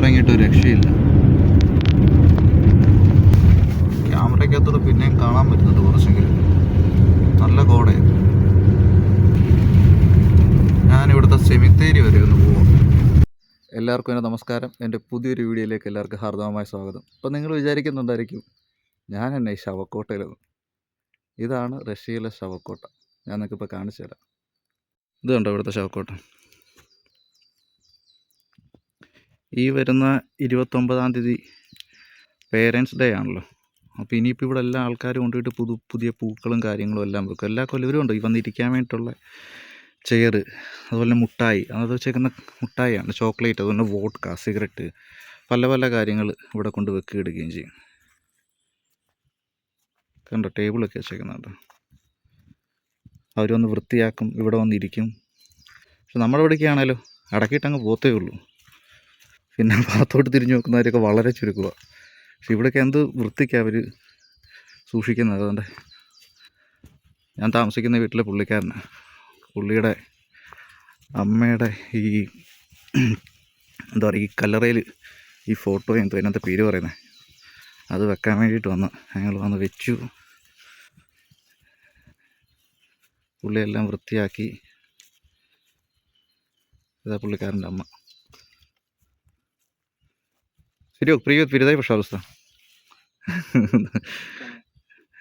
ഇറങ്ങിയിട്ട് ഒരു രക്ഷയില്ല. ക്യാമറയ്ക്കകത്തൂടെ പിന്നെയും കാണാൻ പറ്റുന്നുണ്ട് കുറച്ചെങ്കിലും. നല്ല കോടയാണ് ഞാനിവിടുത്തെ സെമിത്തേരി വരെ ഒന്ന് പോവാം. എല്ലാവർക്കും എന്റെ നമസ്കാരം. എന്റെ പുതിയൊരു വീഡിയോയിലേക്ക് എല്ലാവർക്കും ഹാർദവമായ സ്വാഗതം. അപ്പോൾ നിങ്ങൾ വിചാരിക്കുന്നുണ്ടായിരിക്കും ഞാൻ എന്നെ ഈ ശവക്കോട്ടയിലെന്ന്. ഇതാണ് റഷ്യയിലെ ശവക്കോട്ട. ഞാൻ നിങ്ങൾക്ക് ഇപ്പോൾ കാണിച്ചു തരാം ഇത് കണ്ടോ ഇവിടുത്തെ ശവക്കോട്ട? ഈ വരുന്ന ഇരുപത്തൊമ്പതാം തീയതി പേരൻസ് ഡേ ആണല്ലോ. അപ്പോൾ ഇനിയിപ്പോൾ ഇവിടെ എല്ലാ ആൾക്കാരും കൊണ്ടുപോയിട്ട് പുതു പുതിയ പൂക്കളും കാര്യങ്ങളും എല്ലാം വെക്കും. എല്ലാ കൊല്ലവരും ഉണ്ട്. ഈ വന്നിരിക്കാൻ വേണ്ടിയിട്ടുള്ള ചെയർ അതുപോലെ മുട്ടായി. അത് വെച്ചേക്കുന്ന മുട്ടായിയാണ്. ചോക്ലേറ്റ് അതുപോലെ വോഡ്ക സിഗരറ്റ് പല പല കാര്യങ്ങൾ ഇവിടെ കൊണ്ട് വെക്കുകയും എടുക്കുകയും ചെയ്യും. കണ്ടോ? ടേബിളൊക്കെ വെച്ചേക്കുന്നുണ്ട് അവരൊന്ന് വൃത്തിയാക്കും. ഇവിടെ വന്നിരിക്കും. പക്ഷെ നമ്മുടെ ഇവിടേക്കാണേലോ അടക്കിയിട്ടങ്ങ് പോത്തേ ഉള്ളൂ. പിന്നെ ഭാഗത്തോട്ട് തിരിഞ്ഞു നോക്കുന്നവരൊക്കെ വളരെ ചുരുക്കുക പക്ഷെ ഇവിടെയൊക്കെ എന്ത് വൃത്തിക്കാണ് അവർ സൂക്ഷിക്കുന്നത്? അതുകൊണ്ട് ഞാൻ താമസിക്കുന്ന വീട്ടിലെ പുള്ളിക്കാരനാണ് പുള്ളിയുടെ അമ്മയുടെ ഈ എന്താ പറയുക ഈ കല്ലറയിൽ ഈ ഫോട്ടോ എന്തോ അതിനകത്ത് പേര് പറയുന്നത് അത് വെക്കാൻ വേണ്ടിയിട്ട് വന്ന് ഞങ്ങൾ വന്ന് വെച്ചു. പുള്ളിയെല്ലാം വൃത്തിയാക്കി. ഇതാ പുള്ളിക്കാരന്റെ അമ്മ. Серег, привет, передай, пожалуйста.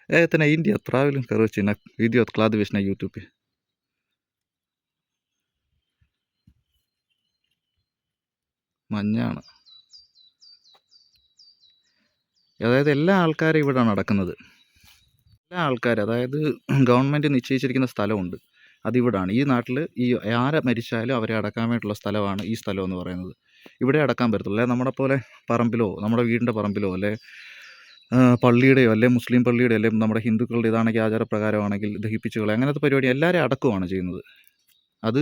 Это на Индии отправили, короче, на видео откладываешь на YouTube. മഞ്ഞാണ് അതായത് എല്ലാ ആൾക്കാരും ഇവിടെ നടക്കുന്നത് എല്ലാ ആൾക്കാരും അതായത് ഗവൺമെൻറ് നിശ്ചയിച്ചിരിക്കുന്ന സ്ഥലമുണ്ട് അതിവിടാണ് ഈ നാട്ടിൽ ഈ ആരെ മരിച്ചാലും അവരെ അടക്കാൻ വേണ്ടിയിട്ടുള്ള സ്ഥലമാണ് ഈ സ്ഥലം എന്ന് പറയുന്നത് ഇവിടെ അടക്കാൻ പറ്റത്തുള്ളൂ. അല്ലെ? നമ്മുടെ പോലെ പറമ്പിലോ നമ്മുടെ വീടിന്റെ പറമ്പിലോ അല്ലെ? പള്ളിയുടെയോ അല്ലെ? മുസ്ലിം പള്ളിയുടെ അല്ലെ? നമ്മുടെ ഹിന്ദുക്കളുടെ ഇതാണെങ്കിൽ ആചാരപ്രകാരമാണെങ്കിൽ ദഹിപ്പിച്ച് കളയുക അങ്ങനത്തെ പരിപാടി എല്ലാവരെയും അടക്കുവാണ് ചെയ്യുന്നത്. അത്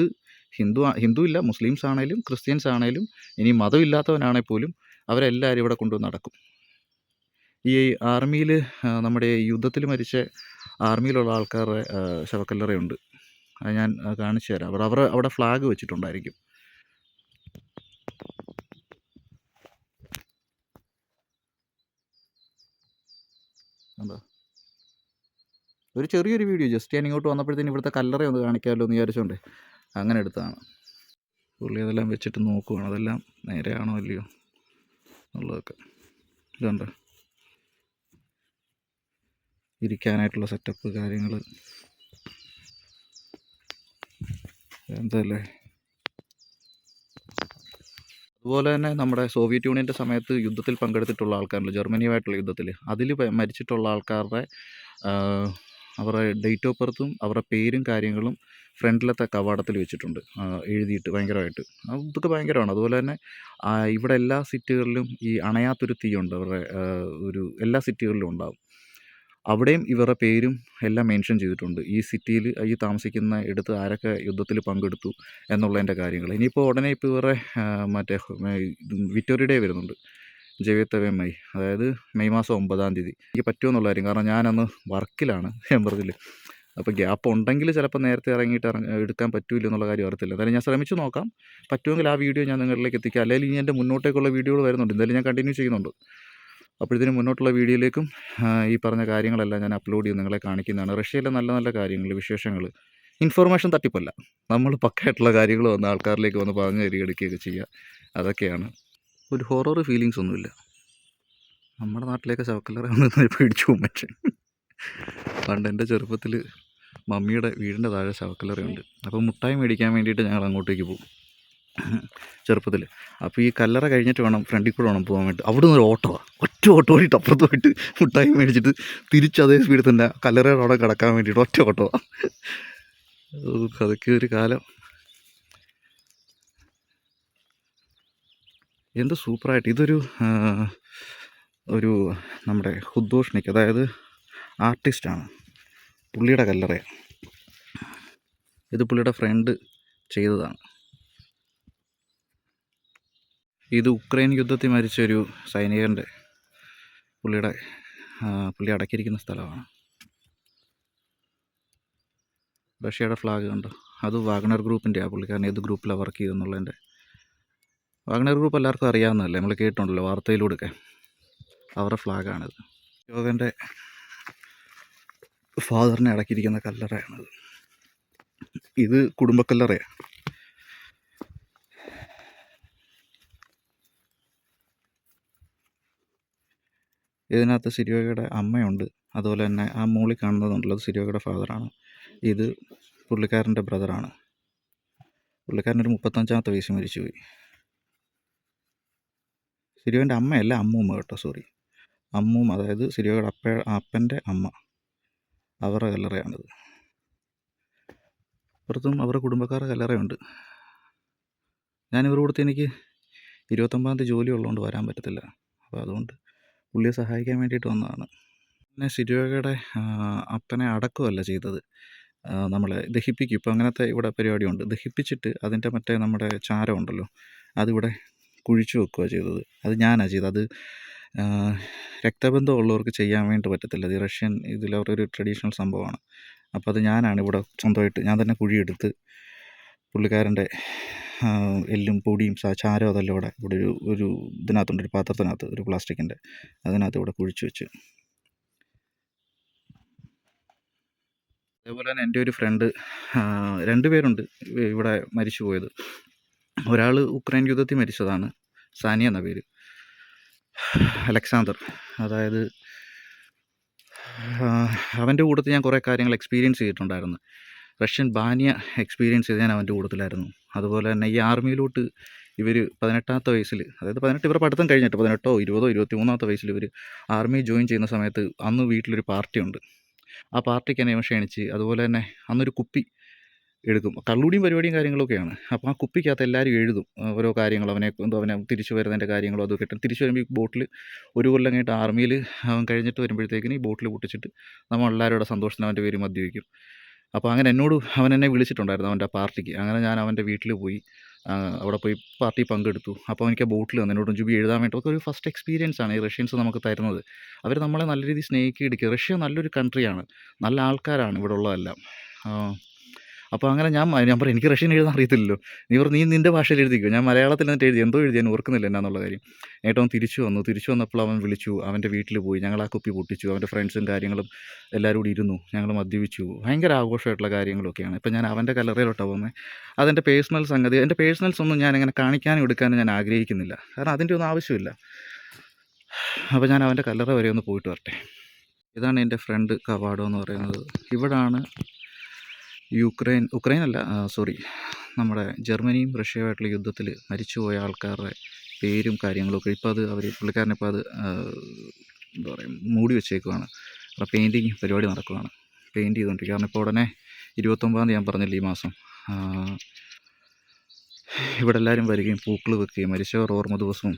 ഹിന്ദു ഹിന്ദു ഇല്ല മുസ്ലിംസ് ആണേലും ക്രിസ്ത്യൻസ് ആണേലും ഇനി മതമില്ലാത്തവനാണെങ്കിൽ പോലും അവരെല്ലാവരും ഇവിടെ കൊണ്ടുവന്ന് നടക്കും ഈ ആർമിയിൽ നമ്മുടെ യുദ്ധത്തിൽ മരിച്ച ആർമിയിലുള്ള ആൾക്കാരുടെ ശവക്കല്ലറയുണ്ട്. അത് ഞാൻ കാണിച്ചു തരാം. അവിടെ അവർ അവിടെ ഫ്ലാഗ് വെച്ചിട്ടുണ്ടായിരിക്കും എന്താ ഒരു ചെറിയൊരു വീഡിയോ ജസ്റ്റ് ഞാൻ ഇങ്ങോട്ട് വന്നപ്പോഴത്തേന് ഇവിടുത്തെ കല്ലറ ഒന്ന് കാണിക്കാമല്ലോ എന്ന് വിചാരിച്ചുകൊണ്ട് അങ്ങനെ എടുത്തതാണ്. പുള്ളി അതെല്ലാം വെച്ചിട്ട് നോക്കുവാണ്. അതെല്ലാം നേരെയാണോ അല്ലയോ എന്നുള്ളതൊക്കെ. ഇതുണ്ട്. ഇരിക്കാനായിട്ടുള്ള സെറ്റപ്പ് കാര്യങ്ങൾ എന്തല്ലേ അതുപോലെ തന്നെ നമ്മുടെ സോവിയറ്റ് യൂണിയന്റെ സമയത്ത് യുദ്ധത്തിൽ പങ്കെടുത്തിട്ടുള്ള ആൾക്കാരുണ്ട്. ജർമ്മനിയുമായിട്ടുള്ള യുദ്ധത്തിൽ അതിൽ മരിച്ചിട്ടുള്ള ആൾക്കാരുടെ അവരുടെ ഡേറ്റ് ഓഫ് ബർത്തും അവരുടെ പേരും കാര്യങ്ങളും ഫ്രണ്ടിലത്തെ കവാടത്തിൽ വെച്ചിട്ടുണ്ട്. എഴുതിയിട്ട് ഭയങ്കരമായിട്ട്. ഇതൊക്കെ ഭയങ്കരമാണ്. അതുപോലെ തന്നെ ഇവിടെ എല്ലാ സിറ്റികളിലും ഈ അണയാത്തൊരു തീയുണ്ട്. അവരുടെ ഒരു എല്ലാ സിറ്റികളിലും ഉണ്ടാവും. അവിടെയും ഇവരുടെ പേരും എല്ലാം മെൻഷൻ ചെയ്തിട്ടുണ്ട്. ഈ സിറ്റിയിൽ ഈ താമസിക്കുന്ന ഇടത്ത് ആരൊക്കെ യുദ്ധത്തിൽ പങ്കെടുത്തു എന്നുള്ളതിന്റെ കാര്യങ്ങൾ. ഇനിയിപ്പോൾ ഉടനെ ഇപ്പോൾ ഇവരുടെ മറ്റേ വിക്ടോറിയ ഡേ വരുന്നുണ്ട്. ജയത്തവേ മെയ് അതായത് മെയ് മാസം ഒമ്പതാം തീയതി. എനിക്ക് പറ്റുമോ എന്നുള്ള കാര്യം. കാരണം ഞാനന്ന് വർക്കിലാണ് ഞാൻ പറഞ്ഞില്ല. അപ്പോൾ ഗ്യാപ്പ് ഉണ്ടെങ്കിൽ ചിലപ്പോൾ നേരത്തെ ഇറങ്ങിയിട്ട് ഇറങ്ങി എടുക്കാൻ പറ്റില്ല എന്നുള്ള കാര്യം അറിയത്തില്ല. എന്തായാലും ഞാൻ ശ്രമിച്ചു നോക്കാം. പറ്റുമെങ്കിൽ ആ വീഡിയോ ഞാൻ നിങ്ങളിലേക്ക് എത്തിക്കുക അല്ലെങ്കിൽ ഇനി എന്റെ മുന്നോട്ടേക്കുള്ള വീഡിയോകൾ വരുന്നുണ്ട്. എന്തായാലും ഞാൻ കണ്ടിന്യൂ ചെയ്യുന്നുണ്ട്. അപ്പോഴത്തേനും മുന്നോട്ടുള്ള വീഡിയോയിലേക്കും ഈ പറഞ്ഞ കാര്യങ്ങളെല്ലാം ഞാൻ അപ്ലോഡ് ചെയ്ത് നിങ്ങളെ കാണിക്കുന്നതാണ്. റഷ്യയിലെ നല്ല നല്ല കാര്യങ്ങൾ വിശേഷങ്ങൾ ഇൻഫർമേഷൻ തട്ടിപ്പല്ല. നമ്മൾ പക്കായിട്ടുള്ള കാര്യങ്ങൾ വന്ന് ആൾക്കാരിലേക്ക് വന്ന് പറഞ്ഞു തരികെടുക്കുകയൊക്കെ ചെയ്യുക. അതൊക്കെയാണ്. ഒരു ഹൊറർ ഫീലിങ്സ് ഒന്നുമില്ല. നമ്മുടെ നാട്ടിലേക്ക് ശവക്കല്ലറ പേടിച്ചു മനുഷ്യൻ. പണ്ട് എന്റെ ചെറുപ്പത്തിൽ മമ്മിയുടെ വീടിന്റെ താഴെ ശവക്കല്ലറയുണ്ട്. അപ്പോൾ മുട്ടായി മേടിക്കാൻ വേണ്ടിയിട്ട് ഞങ്ങൾ അങ്ങോട്ടേക്ക് പോകും. ചെറുപ്പത്തിൽ. അപ്പോൾ ഈ കല്ലറ കഴിഞ്ഞിട്ട് വേണം ഫ്രണ്ടിൽ കൂടെ വേണം പോകാൻ വേണ്ടി. അവിടെ നിന്ന് ഒരു ഓട്ടമാണ് ഒറ്റ ഓട്ടോ ഓടിയിട്ട് അപ്പുറത്ത് പോയിട്ട് മുട്ടായി മേടിച്ചിട്ട് തിരിച്ച് അതേ സ്പീഡിൽ തന്നെ കല്ലറയുടെ അവിടെ കിടക്കാൻ വേണ്ടിയിട്ട് ഒറ്റ ഓട്ടമാണ് അതൊക്കെ ഒരു കാലം. എന്ത് സൂപ്പറായിട്ട്. ഇതൊരു ഒരു നമ്മുടെ ഹുദ്ദോഷ്ണിക്ക് അതായത് ആർട്ടിസ്റ്റാണ്. പുള്ളിയുടെ കല്ലറയാണ് ഇത് പുള്ളിയുടെ ഫ്രണ്ട് ചെയ്തതാണ്. ഇത് ഉക്രൈൻ യുദ്ധത്തിൽ മരിച്ച ഒരു സൈനികന്റെ പുള്ളിയുടെ പുള്ളി അടക്കിയിരിക്കുന്ന സ്ഥലമാണ്. റഷ്യയുടെ ഫ്ലാഗ് കണ്ടോ? അത് വാഗ്നർ ഗ്രൂപ്പിന്റെ ആ പുള്ളിക്കാരൻ ഏത് ഗ്രൂപ്പിലാണ് വർക്ക് ചെയ്തെന്നുള്ളതിന്റെ വാഗ്നർ ഗ്രൂപ്പ് എല്ലാവർക്കും അറിയാവുന്നതല്ലേ? നമ്മൾ കേട്ടിട്ടുണ്ടല്ലോ വാർത്തയിലൂടെയൊക്കെ. അവരുടെ ഫ്ലാഗാണിത് യോഗന്റെ ഫാദറിനെ അടക്കിയിരിക്കുന്ന കല്ലറയാണിത്. ഇത് കുടുംബക്കല്ലറയാണ് ഇതിനകത്ത് സിരിയോഗയുടെ അമ്മയുണ്ട്. അതുപോലെ തന്നെ ആ മൂളി കാണുന്നതുണ്ടല്ലോ അത് സിരിയോഗയുടെ ഫാദറാണ് ഇത് പുള്ളിക്കാരന്റെ ബ്രദറാണ് പുള്ളിക്കാരന്റെ ഒരു മുപ്പത്തഞ്ചാമത്തെ വയസ്സ് മരിച്ചുപോയി. സിരിയോന്റെ അമ്മയല്ല അമ്മൂമ്മ കേട്ടോ സോറി. അമ്മൂമ്മ അതായത് സിരിയോയുടെ അപ്പ അപ്പന്റെ അമ്മ. അവരുടെ കല്ലറയാണിത്. പുറത്തും അവരുടെ കുടുംബക്കാരുടെ കല്ലറയുണ്ട്. ഞാനിവരുടെ കൂടത്ത് എനിക്ക് ഇരുപത്തൊമ്പതാം തീയതി ജോലി ഉള്ളതുകൊണ്ട് വരാൻ പറ്റത്തില്ല. അപ്പോൾ അതുകൊണ്ട് പുള്ളിയെ സഹായിക്കാൻ വേണ്ടിയിട്ട് വന്നതാണ്. പിന്നെ സിരിയോഗയുടെ അപ്പനെ അടക്കമല്ല ചെയ്തത്. നമ്മളെ ദഹിപ്പിക്കും. ഇപ്പോൾ അങ്ങനത്തെ ഇവിടെ പരിപാടിയുണ്ട്. ദഹിപ്പിച്ചിട്ട് അതിന്റെ മറ്റേ നമ്മുടെ ചാരമുണ്ടല്ലോ അതിവിടെ കുഴിച്ചു വെക്കുക ചെയ്തത്. അത് ഞാനാണ് ചെയ്തത്. അത് രക്തബന്ധം ഉള്ളവർക്ക് ചെയ്യാൻ വേണ്ടി പറ്റത്തില്ല. ഇത് റഷ്യൻ ഇതിൽ അവരുടെ ഒരു ട്രഡീഷണൽ സംഭവമാണ്. അപ്പോൾ അത് ഞാനാണ് ഇവിടെ സ്വന്തമായിട്ട് ഞാൻ തന്നെ കുഴിയെടുത്ത് പുള്ളിക്കാരന്റെ എല്ലും പൊടിയും ചാരോ അതെല്ലാം ഇവിടെ ഇവിടെ ഒരു ഒരു ഇതിനകത്തുണ്ട് ഒരു പാത്രത്തിനകത്ത് ഒരു പ്ലാസ്റ്റിക്കിന്റെ. അതിനകത്ത് ഇവിടെ കുഴിച്ചു വെച്ച്. അതേപോലെ തന്നെ എന്റെ ഒരു ഫ്രണ്ട് രണ്ട് പേരുണ്ട് ഇവിടെ മരിച്ചു പോയത് ഒരാൾ ഉക്രൈൻ യുദ്ധത്തിൽ മരിച്ചതാണ്. സാനിയ എന്ന പേര്. അലക്സാണ്ടർ. അതായത് അവന്റെ കൂട്ടത്തിൽ ഞാൻ കുറേ കാര്യങ്ങൾ എക്സ്പീരിയൻസ് ചെയ്തിട്ടുണ്ടായിരുന്നു. റഷ്യൻ ബാനിയ എക്സ്പീരിയൻസ് ചെയ്ത് ഞാൻ അവന്റെ കൂട്ടത്തിലായിരുന്നു. അതുപോലെ തന്നെ ഈ ആർമിയിലോട്ട് ഇവർ പതിനെട്ടാമത്തെ വയസ്സിൽ അതായത് പതിനെട്ട് ഇവർ പഠിത്തം കഴിഞ്ഞിട്ട് പതിനെട്ടോ ഇരുപതോ ഇരുപത്തി മൂന്നാമത്തെ വയസ്സിൽ ഇവർ ആർമി ജോയിൻ ചെയ്യുന്ന സമയത്ത് അന്ന് വീട്ടിലൊരു പാർട്ടിയുണ്ട്. ആ പാർട്ടിക്ക് എന്നെ ക്ഷണിച്ച് അതുപോലെ തന്നെ അന്നൊരു കുപ്പി എടുക്കും കള്ളുടിയും പരിപാടിയും കാര്യങ്ങളൊക്കെയാണ്. അപ്പോൾ ആ കുപ്പിക്കകത്ത് എല്ലാവരും എഴുതും. ഓരോ കാര്യങ്ങൾ അവനെ എന്തോ അവനെ തിരിച്ചു വരുന്നതിന്റെ കാര്യങ്ങളോ അതൊക്കെ കിട്ടും തിരിച്ചു വരുമ്പോൾ ഈ ബോട്ടിൽ ഒരു കൊല്ലം കഴിഞ്ഞിട്ട് ആർമിയിൽ അവൻ കഴിഞ്ഞിട്ട് വരുമ്പോഴത്തേക്കിന് ഈ ബോട്ടിൽ പൊട്ടിച്ചിട്ട് നമ്മൾ എല്ലാവരുടെ സന്തോഷത്തിന് അവന്റെ പേര് മദ്യപിക്കും അപ്പോൾ അങ്ങനെ എന്നോട് അവൻ എന്നെ വിളിച്ചിട്ടുണ്ടായിരുന്നു അവന്റെ പാർട്ടിക്ക്. അങ്ങനെ ഞാൻ അവന്റെ വീട്ടിൽ പോയി. അവിടെ പോയി പാർട്ടി പങ്കെടുത്തു. അപ്പോൾ എനിക്ക് ആ ബോട്ടിൽ വന്നു. എന്നോട് ജുബി എഴുതാൻ വേണ്ടി ഒക്കെ ഒരു ഫസ്റ്റ് എക്സ്പീരിയൻസ് ആണ് ഈ റഷ്യൻസ് നമുക്ക് തരുന്നത്. അവർ നമ്മളെ നല്ല രീതിയിൽ സ്നേഹിക്കുക എടുക്കുക റഷ്യ നല്ലൊരു കൺട്രിയാണ്. നല്ല ആൾക്കാരാണ് ഇവിടെ ഉള്ളതെല്ലാം. അപ്പോൾ അങ്ങനെ ഞാൻ ഞാൻ പറയും എനിക്ക് റഷ്യൻ എഴുതാൻ അറിയത്തില്ലല്ലോ. നീ പറഞ്ഞു നീ നിന്റെ ഭാഷയിൽ എഴുതിക്കോ. ഞാൻ മലയാളത്തിൽ എന്നിട്ട് എഴുതി എന്തോ എഴുതി ഞാൻ ഓർക്കുന്നില്ല എന്നാന്നുള്ള കാര്യം. ഏട്ടൻ തിരിച്ചു വന്നു. തിരിച്ചു വന്നപ്പോൾ അവൻ വിളിച്ചു. അവന്റെ വീട്ടിൽ പോയി. ഞങ്ങൾ ആ കുപ്പി പൊട്ടിച്ചു. അവന്റെ ഫ്രണ്ട്സും കാര്യങ്ങളും എല്ലാവരും കൂടി ഇരുന്നു. ഞങ്ങൾ മദ്യപിച്ചു. ഭയങ്കര ആഘോഷമായിട്ടുള്ള കാര്യങ്ങളൊക്കെയാണ്. ഇപ്പം ഞാൻ അവന്റെ കലറയിലോട്ടാണ് പോകുന്നത് അതെന്റെ പേഴ്സണൽ സംഗതി. എന്റെ പേഴ്സണൽസ് ഒന്നും ഞാൻ അങ്ങനെ കാണിക്കാനും എടുക്കാനും ഞാൻ ആഗ്രഹിക്കുന്നില്ല. കാരണം അതിന്റെ ഒന്നും ആവശ്യമില്ല. അപ്പോൾ ഞാൻ അവന്റെ കല്ലറ വരെ ഒന്ന് പോയിട്ട് വരട്ടെ. ഇതാണ് എന്റെ ഫ്രണ്ട് കവാടോ എന്ന് പറയുന്നത്. ഇവിടാണ് യുക്രൈൻ ഉക്രൈൻ അല്ല സോറി നമ്മുടെ ജർമ്മനിയും റഷ്യയുമായിട്ടുള്ള യുദ്ധത്തിൽ മരിച്ചുപോയ ആൾക്കാരുടെ പേരും കാര്യങ്ങളൊക്കെ ഇപ്പോൾ അത് അവർ പുള്ളിക്കാരനിപ്പോൾ അത് എന്താ പറയുക മൂടി വെച്ചേക്കുവാണ്. അപ്പോൾ പെയിന്റിങ് പരിപാടി നടക്കുവാണ്. പെയിന്റ് ചെയ്തുകൊണ്ടിരിക്കുക കാരണം ഇപ്പോൾ ഉടനെ ഇരുപത്തൊമ്പതാം തീയതി ഞാൻ പറഞ്ഞില്ല ഈ മാസം ഇവിടെ എല്ലാവരും വരികയും പൂക്കൾ വെക്കുകയും മരിച്ചവർ ഓർമ്മ ദിവസവും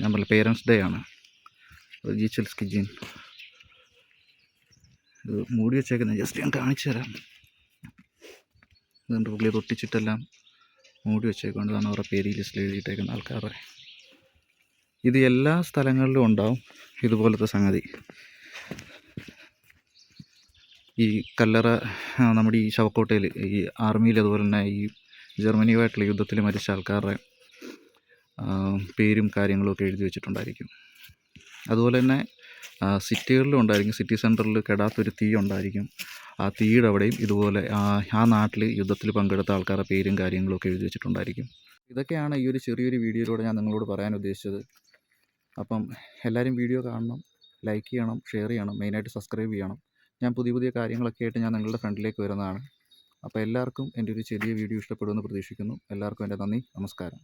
ഞാൻ പറഞ്ഞ പേരൻസ് ഡേ ആണ്. ജീച്ചൽ സ്കിജിൻ ഇത് മൂടി വെച്ചേക്കുന്നത് ജസ്റ്റ് ഞാൻ കാണിച്ചു തരാം ഇതുകൊണ്ട് പുള്ളി തൊട്ടിച്ചിട്ടെല്ലാം മൂടി വെച്ചേക്കൊണ്ടതാണ് അവരുടെ പേര് ലിസ്റ്റിൽ എഴുതിയിട്ടേക്കുന്ന ആൾക്കാരുടെ. ഇത് എല്ലാ സ്ഥലങ്ങളിലും ഉണ്ടാവും ഇതുപോലത്തെ സംഗതി. ഈ കല്ലറ നമ്മുടെ ഈ ശവക്കോട്ടയിൽ ഈ ആർമിയിൽ അതുപോലെ തന്നെ ഈ ജർമ്മനിയുമായിട്ടുള്ള യുദ്ധത്തിൽ മരിച്ച ആൾക്കാരുടെ പേരും കാര്യങ്ങളും ഒക്കെ എഴുതി വെച്ചിട്ടുണ്ടായിരിക്കും. അതുപോലെ തന്നെ സിറ്റികളിലും ഉണ്ടായിരിക്കും സിറ്റി സെന്ററിൽ കെടാത്തൊരു തീ ഉണ്ടായിരിക്കും. ആ തീയുടെ അവിടെയും ഇതുപോലെ ആ നാട്ടിൽ യുദ്ധത്തിൽ പങ്കെടുത്ത ആൾക്കാരുടെ പേരും കാര്യങ്ങളും ഒക്കെ എഴുതി വെച്ചിട്ടുണ്ടായിരിക്കും. ഇതൊക്കെയാണ് ഈ ഒരു ചെറിയൊരു വീഡിയോയിലൂടെ ഞാൻ നിങ്ങളോട് പറയാൻ ഉദ്ദേശിച്ചത്. അപ്പം എല്ലാവരും വീഡിയോ കാണണം ലൈക്ക് ചെയ്യണം ഷെയർ ചെയ്യണം മെയിനായിട്ട് സബ്സ്ക്രൈബ് ചെയ്യണം. ഞാൻ പുതിയ പുതിയ കാര്യങ്ങളൊക്കെ ആയിട്ട് ഞാൻ നിങ്ങളുടെ ഫ്രണ്ടിലേക്ക് വരുന്നതാണ്. അപ്പോൾ എല്ലാവർക്കും എന്റെ ഒരു ചെറിയ വീഡിയോ ഇഷ്ടപ്പെടുമെന്ന് പ്രതീക്ഷിക്കുന്നു. എല്ലാവർക്കും എന്റെ നന്ദി നമസ്കാരം.